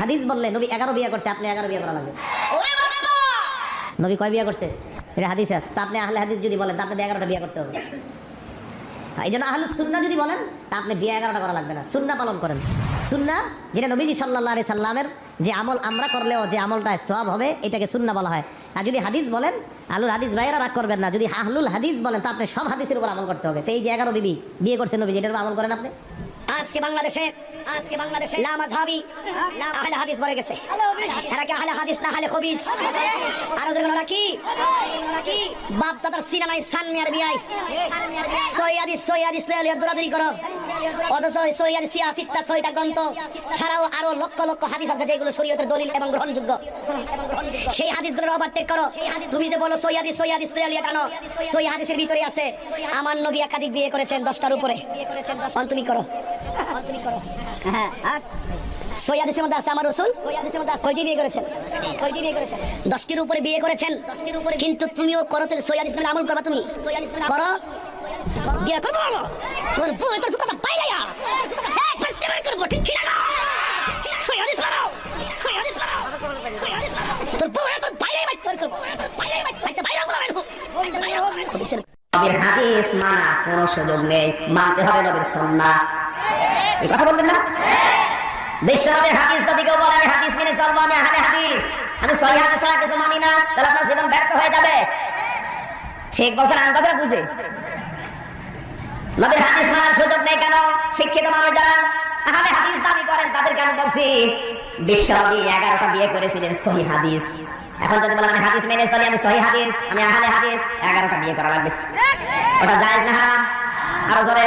হাদিস বললে নবী এগারো বিয়ে করছে আপনি এগারো বিয়ে করা লাগবে। নবী কয় বিয়ে করছে? এটা হাদিস আছে। তা আপনি আহলে হাদিস যদি বলেন তা আপনাদের এগারোটা বিয়ে করতে হবে। এই জন্য আহলে সুন্না যদি বলেন তা আপনি বিয়ে এগারোটা করা লাগবে না। সুন্না পালন করেন। সুন্না যেটা নবীজি সাল্লাহ আলি সাল্লামের যে আমল আমরা করলেও যে আমলটা সব হবে এটাকে সুন্না বলা হয়। আর যদি হাদিস বলেন আলুল হাদিস ভাইয়েরা রাগ করবেন না। যদি আহলুল হাদিস বলেন তা আপনি সব হাদিসের উপর আমল করতে হবে। তো এই যে এগারো বিবি বিয়ে করছেন নবীজি এটার উপর আমল করেন আপনি? আজকে বাংলাদেশে আজকে বাংলাদেশে লামাজহাবি আহলে হাদিস বলে গেছে। এরা কি আহলে হাদিস না আহলে খবিস? আর ওদের ওরা কি? ওরা কি? বাপ দাদার সিনেমায় সানমিয়ার বিয়াই। সৈয়াদি সৈয়াদি ইসলামিয়া দৌড়াদৌড়ি করো। অথচ সৈয়াদি সিয়াসিত্তা ছয়টা গ্রন্থ ছাড়াও আরও লক্ষ লক্ষ হাদিস আছে যেগুলো শরীয়তের দলিল এবং গ্রহণযোগ্য। সেই হাদিসগুলোর ওভারটেক করো। তুমি যে বলো সৈয়াদি সৈয়াদি ইসলামিয়া টানো, সই হাদিসের ভিতরে আছে, আমার নবী একাধিক বিয়ে করেছেন দশটার উপরে। তুমি করো তুমি করো। হ্যাঁ আর সৈয়াদিসের মধ্যে আছে আমার রসুল। সৈয়াদিসের মধ্যে কয়টি বিয়ে করেছেন? বিয়ে করেছেন? দশটির উপরে উপরে কিন্তু তুমিও করো সৈয়াদিস আমল তুমি। সৈয়াদিস করো। বিয়ে সুযোগ নেই। মানতে হবে নবীর সুন্নাহ। এই কথা বলবেন আমি বলছি, বিশ্বনবী এগারোটা বিয়ে করেছিলেন সহি হাদিস। এখন যদি বলেন, আমি মেনে চলি, আমি সহি হাদিস, আমি হাদিস, এগারোটা বিয়ে করা ওটা জায়েজ না আরও জোরে।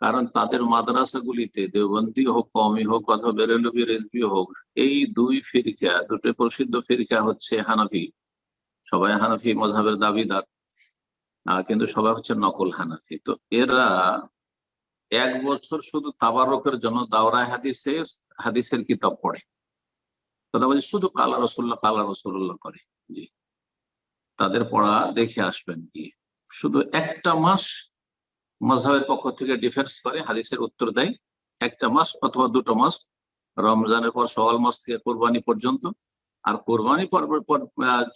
কারণ তাদের মাদ্রাসাগুলিতে দেওবন্দি হোক কমি হোক অথবা বেরেলবি রেজবি হোক, এই দুই ফিরিকা, দুটো প্রসিদ্ধ ফিরিকা হচ্ছে হানাফি। সবাই হানাফি মজাবের দাবিদার কিন্তু সবাই হচ্ছে নকল হানাফি। তো এরা এক বছর শুধু তাবারকের জন্য দাওরায় হাদিসে, হাদিসের কিতাব পড়ে। কথা বলছি, শুধু কালা রসুল্লাহ কালা রসুল্লাহ করে। জি। তাদের পড়া দেখে আসবেন কি শুধু একটা মাস মজাহের পক্ষ থেকে ডিফেন্স করে, হাদিসের উত্তর দেয়, একটা মাস অথবা দুটো মাস, রমজানের পর সওয়াল মাস থেকে কোরবানি পর্যন্ত। আর কোরবানি পর্বের পর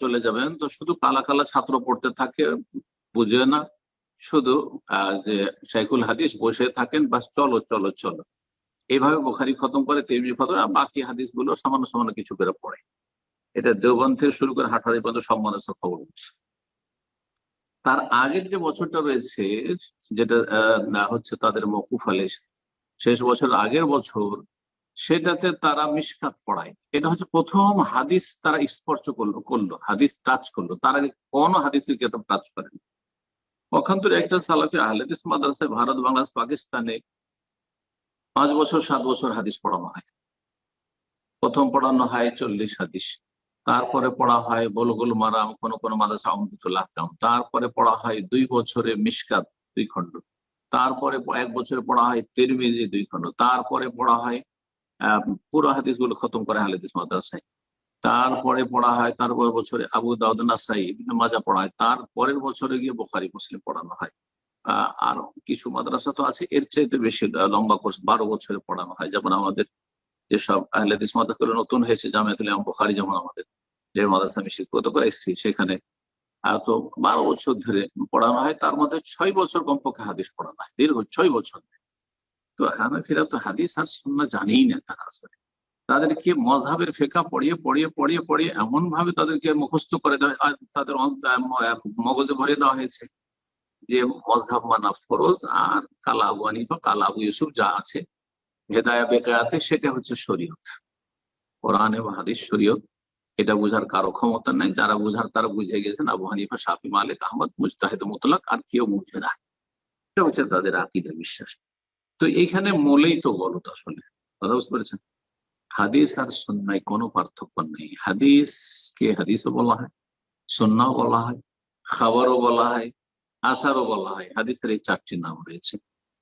চলে যাবেন তো শুধু কালা কালা ছাত্র পড়তে থাকে, বুঝে না। শুধু যে শাইখুল হাদিস বসে থাকেন বা চলো চলো চলো। এইভাবে বোখারি খতম করে তেমনি খতম আর বাকি হাদিসগুলো সামান্য সামান্য কিছু করে পড়ে। এটা দেওবন্ধ থেকে শুরু করে হাটারি পর্যন্ত সব খবর হচ্ছে তার আগের যে বছরটা রয়েছে, যেটা হচ্ছে তাদের মকুফ আলে, শেষ বছর আগের বছর, সেটাতে তারা মিসকাত পড়ায়। এটা হচ্ছে প্রথম হাদিস তারা স্পর্শ করল করল, হাদিস টাচ করল। তার আগে কোনো হাদিসের কিতাব টাচ করেনি। পক্ষান্তরে একটা সালাফি আহলেদিস মাদ্রাসায় ভারত, বাংলাদেশ, পাকিস্তানে পাঁচ বছর, সাত বছর হাদিস পড়ানো হয়। প্রথম পড়ানো হয় চল্লিশ হাদিস। তারপরে পড়া হয় বলগুল মারাম কোন কোন মাদ্রাসা অমৃতুল্লাহ তারপরে পড়া হয় দুই বছরে মিসকাত দুই খণ্ড। তারপরে এক বছরে পড়া হয় তিরমিজি দুই খণ্ড। তারপরে পড়া হয় পুরো হাদিসগুলো খতম করে হাদিস মাদ্রাসায়। তারপরে পড়া হয়, তারপর বছরে আবু দাউদ নাসাই মাজা পড়া হয়। তারপরের বছরে গিয়ে বোখারি, মুসলিম পড়ানো হয়। আর কিছু মাদ্রাসা তো আছে, এর চাইতে বেশি লম্বা কোর্স বারো বছরে পড়ানো হয়। যেমন আমাদের যেসব আহলেদিস মাদ্রাসা নতুন হয়েছে, জামায়াতুল ইমাম বুখারী যেমন আমাদের, যে মাদ্রাসা আমি শিক্ষকতা করে এসেছি সেখানে। তো বারো বছর ধরে পড়ানো হয়, তার মধ্যে ছয় বছর কমপক্ষে হাদিস পড়ানো হয়, দীর্ঘ ছয় বছর। তো হানাফিরা তো হাদিস আর সুন্নাহ জানেই না তারা আসলে। তাদেরকে মজহাবের ফেকা পড়িয়ে পড়িয়ে পড়িয়ে পড়িয়ে এমন ভাবে তাদেরকে মুখস্থ করে দেওয়া তাদের মগজে ভরে দেওয়া হয়েছে যে মজহাব মানা ফরজ, আর কালা আবু হানিফা, কালা আবু ইউসুফ যা আছে হেদায়া বেকায়াতে সেটা হচ্ছে শরীয়ত। কোরআন এবং হাদিস শরীয়ত, এটা বোঝার কারও ক্ষমতা নাই। যারা বোঝার তারা বুঝে গেছেন, আবু হানিফা, শাফি, মালিক, আহমদ, মুজতাহিদ, মুতলাক, আর কেউ বুঝে না এটা হচ্ছে তাদের আকিদা বিশ্বাস। তো এইখানে মূলেই তো গলত আসলে। কথা বুঝতে পেরেছেন? হাদিস আর সন্ন্যায় কোনো পার্থক্য নেই। হাদিস কে হাদিসও বলা হয় সন্ন্যাও বলা হয়, খাবারও বলা হয় আসারও বলা হয়। হাদিসের এই চারটি নাম রয়েছে।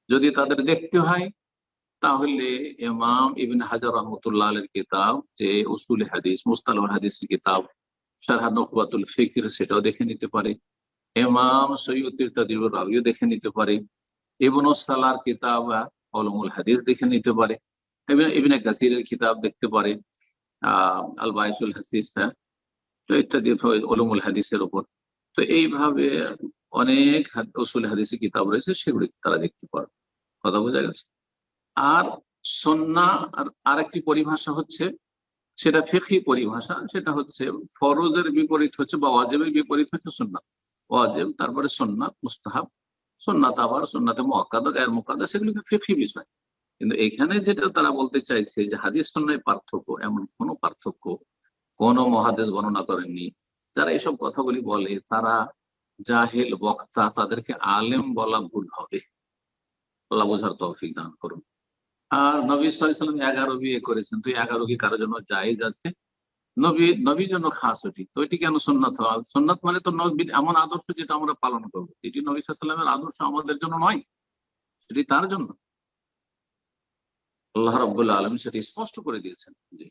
যদি তাদের দেখতে হয় তাহলে ইমাম ইবিন হাজার রহমতুল্লাহ আলের কিতাব যে উসুল হাদিস মুস্তাল হাদিসের কিতাব শারহা নকবাতুল ফিকির সেটাও দেখে নিতে পারে। ইমাম সৈয়দ তিরতাদিবুর রাবিও দেখে নিতে পারে। ইবন সালার কিতাব অলমুল হাদিস দেখে নিতে পারে। ইবনে- কাসিরের কিতাব দেখতে পারে। আহ আল বাইসুল হাদিস হ্যাঁ, তো ইত্যাদি অলমুল হাদিসের উপর। তো এইভাবে অনেক উসুল হাদিসের কিতাব রয়েছে সেগুলি তারা দেখতে পারে। কথা বোঝা গেছে? আর সন্না আর আরেকটি পরিভাষা হচ্ছে, সেটা ফেকি পরিভাষা, সেটা হচ্ছে ফরজের বিপরীত হচ্ছে বা ওয়াজেবের বিপরীত হচ্ছে সুন্নাত। ওয়াজেব, তারপরে সন্ন্যাত মুস্তাহাব সন্ন্যাত আবার সন্ন্যাতে মোয়াক্কাদা, গায়ের মোকাদা সেগুলি তো ফেকি বিষয়। কিন্তু এখানে যেটা তারা বলতে চাইছে যে হাদিস সন্ন্যায় পার্থক্য, এমন কোনো পার্থক্য কোন মহাদেশ গণনা করেননি। যারা এসব কথাগুলি বলে, তারা জাহেল বক্তা, তাদেরকে আলেম বলা ভুল হবে। বোঝার তৌফিক দান করুন। আর নবী সাল্লাম এগারো বিয়ে করেছেন। তো এগারো কি কারোর জন্য জায়েজ আছে? নবী, নবীর জন্য খাস ওটি। তো এটি কেন হওয়া সন্ন্যত মানে তো নবীর এমন আদর্শ যেটা আমরা পালন করব। এটি নবী সাল্লামের আদর্শ আমাদের জন্য নয়, সেটি তার জন্য। আল্লাহ রব্বুল্লা আলম সেটি স্পষ্ট করে দিয়েছেন জি